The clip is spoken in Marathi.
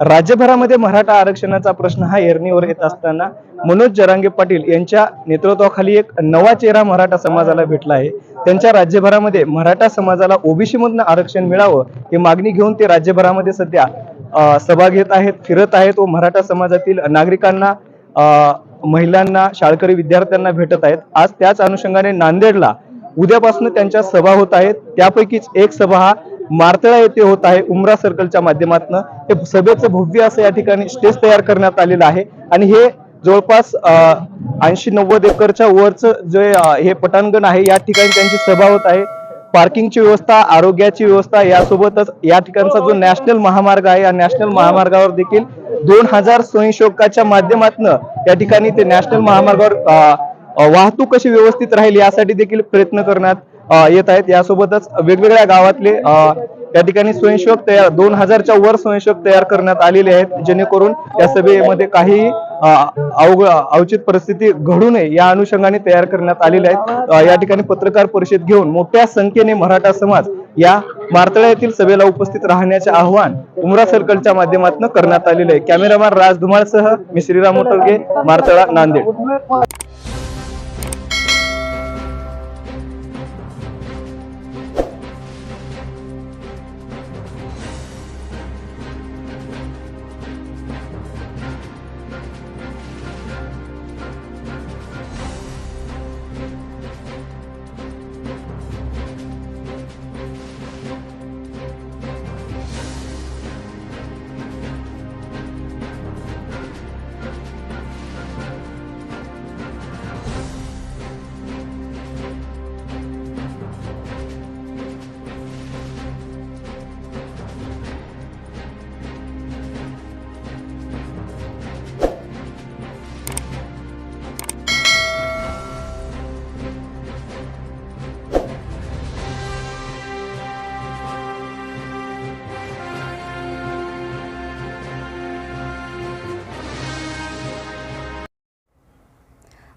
राज्यभरामध्ये मराठा आरक्षणाचा प्रश्न हा एरणीवर येत असताना मनोज जरांगे पाटील यांच्या नेतृत्वाखाली एक नवा चेहरा मराठा समाजाला भेटला आहे. त्यांच्या राज्यभरामध्ये मराठा समाजाला ओबीसी मधनं आरक्षण मिळावं ही मागणी घेऊन ते राज्यभरामध्ये सध्या सभा घेत आहेत फिरत आहेत व मराठा समाजातील नागरिकांना महिलांना शाळकरी विद्यार्थ्यांना भेटत आहेत. आज त्याच अनुषंगाने नांदेडला उद्यापासून त्यांच्या सभा होत आहेत. त्यापैकीच एक सभा हा मारतळा येथे होत आहे. उमरा सर्कलच्या माध्यमातून. हे सभेचं भव्य असं या ठिकाणी स्टेज तयार करण्यात आलेलं आहे. आणि हे जवळपास ऐंशी नव्वद एकरच्या वरचं जे हे पटांगण आहे या ठिकाणी त्यांची सभा होत आहे. पार्किंगची व्यवस्था आरोग्याची व्यवस्था यासोबतच या ठिकाणचा जो नॅशनल महामार्ग आहे या नॅशनल महामार्गावर देखील दोन हजार स्वयंसेवकाच्या माध्यमातून या ठिकाणी ते नॅशनल महामार्गावर वाहतूक कशी व्यवस्थित राहील यासाठी देखील प्रयत्न करण्यात येत आहेत. यासोबतच वेगवेगळ्या गावातले या ठिकाणी स्वयंसेवक तयार दोन हजारच्या वर स्वयंसेवक तयार करण्यात आलेले आहेत जेणेकरून या सभेमध्ये काही अ, अवचित परिस्थिती घडू नये या अनुषंगाने तयार करण्यात आलेले आहेत. या ठिकाणी पत्रकार परिषद घेऊन मोठ्या संख्येने मराठा समाज या मारतळा येथील सभेला उपस्थित राहण्याचे आवाहन उमरा सर्कलच्या माध्यमातून करण्यात आलेले आहे. कॅमेरामॅन राज धुमाळसह मी श्रीराम मोटरगे मारतळा नांदेड.